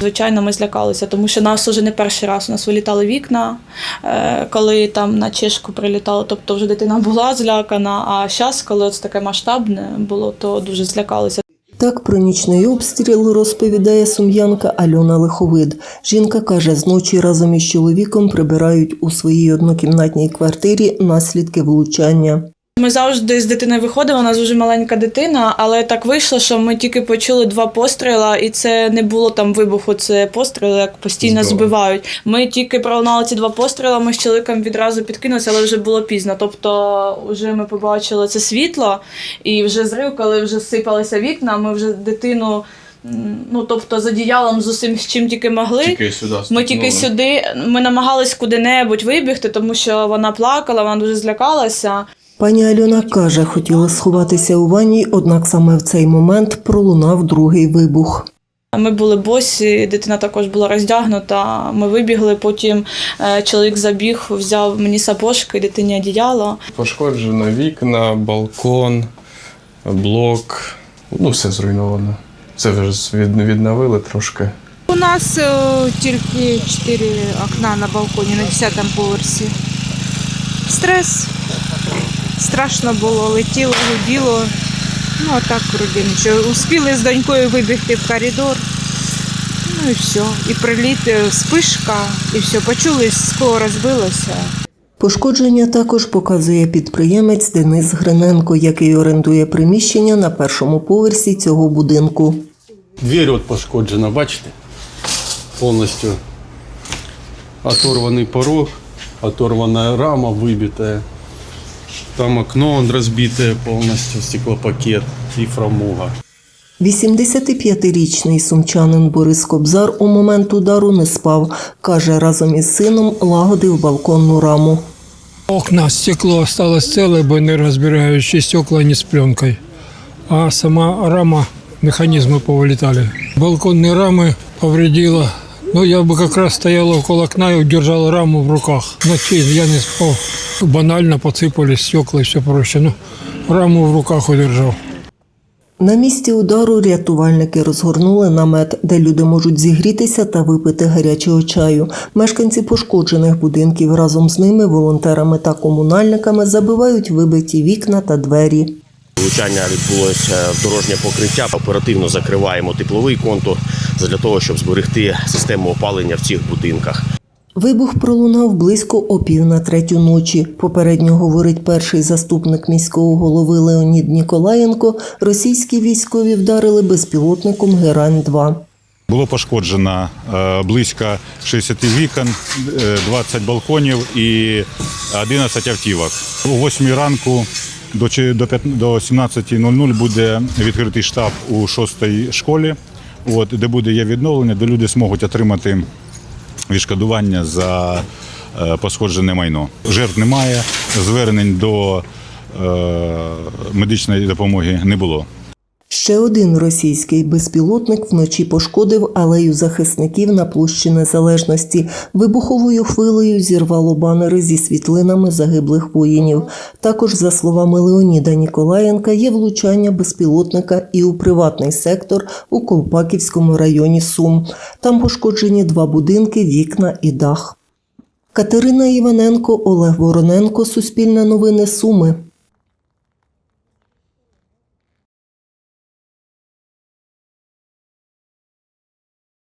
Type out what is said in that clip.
Звичайно, ми злякалися, тому що нас вже не перший раз у нас вилітали вікна, е, коли там на чешку прилітало, тобто вже дитина була злякана. А зараз, коли це таке масштабне було, то дуже злякалися. Так про нічний обстріл розповідає сум'янка Альона Лиховид. Жінка каже, зночі разом із чоловіком прибирають у своїй однокімнатній квартирі наслідки влучання. Ми завжди з дитиною виходимо, у нас дуже маленька дитина, але так вийшло, що ми тільки почули два постріла, і це не було там вибуху, це постріли, як постійно Здорово. збивають. Ми тільки пролунали ці два постріли, ми з чоловіком відразу підкинулися, але вже було пізно. Тобто, вже ми побачили це світло, і вже зрив, коли вже сипалися вікна, ми вже дитину. Ну, тобто, з одіялом з усім, з чим тільки могли. Тільки сюди Ми тільки сюди, ми намагались куди-небудь вибігти, тому що вона плакала, вона дуже злякалася. Пані Альона каже, хотіла сховатися у ванні, однак саме в цей момент пролунав другий вибух. Ми були босі, дитина також була роздягнута. Ми вибігли, потім е, чоловік забіг, взяв мені сапожки, дитині одіяло. Пошкоджено вікна, балкон, блок. Ну, все зруйновано. Це вже відновили трошки. У нас е, тільки 4 окна на балконі на 10-му поверсі. Стрес. Страшно було, летіло, гуділо. Ну, а так вроді нічого. Успіли з донькою вибігти в коридор. Ну і все. І приліт, е, спишка, і все. Почули, скло розбилося. Пошкодження також показує підприємець Денис Гриненко, який орендує приміщення на першому поверсі цього будинку. Дверь от пошкоджена, бачите? Повністю оторваний порог, оторвана рама вибита. Там окно он розбите повністю, стеклопакет і фрамуга. 85-річний сумчанин Борис Кобзар у момент удару не спав. Каже, разом із сином лагодив балконну раму. Окна, стекло осталось целое, бо не разбирающие стекла не с пленкой. А сама рама, механизмы повылетали. Балконные рамы повредила. Ну, я бы как раз стояла около окна и удержала раму в руках. Ночей я не спал. Банально посыпались стекла и все прочее. Ну, раму в руках удержал. На місці удару рятувальники розгорнули намет, де люди можуть зігрітися та випити гарячого чаю. Мешканці пошкоджених будинків разом з ними, волонтерами та комунальниками забивають вибиті вікна та двері. Влучання відбулося в дорожнє покриття. Оперативно закриваємо тепловий контур для того, щоб зберегти систему опалення в цих будинках. Вибух пролунав близько о пів на третю ночі. Попередньо говорить перший заступник міського голови Леонід Ніколаєнко. Російські військові вдарили безпілотником Герань-2. Було пошкоджено е, близько 60 вікон, е, 20 балконів і 11 автівок. О 8 ранку до до до 17.00 буде відкритий штаб у 6-й школі, от, де буде є відновлення, де люди зможуть отримати відшкодування за е, пошкоджене майно. Жертв немає, звернень до е, медичної допомоги не було. Ще один російський безпілотник вночі пошкодив алею захисників на площі Незалежності. Вибуховою хвилею зірвало банери зі світлинами загиблих воїнів. Також, за словами Леоніда Ніколаєнка, є влучання безпілотника і у приватний сектор у Колпаківському районі Сум. Там пошкоджені два будинки, вікна і дах. Катерина Іваненко, Олег Вороненко, Суспільне новини Суми.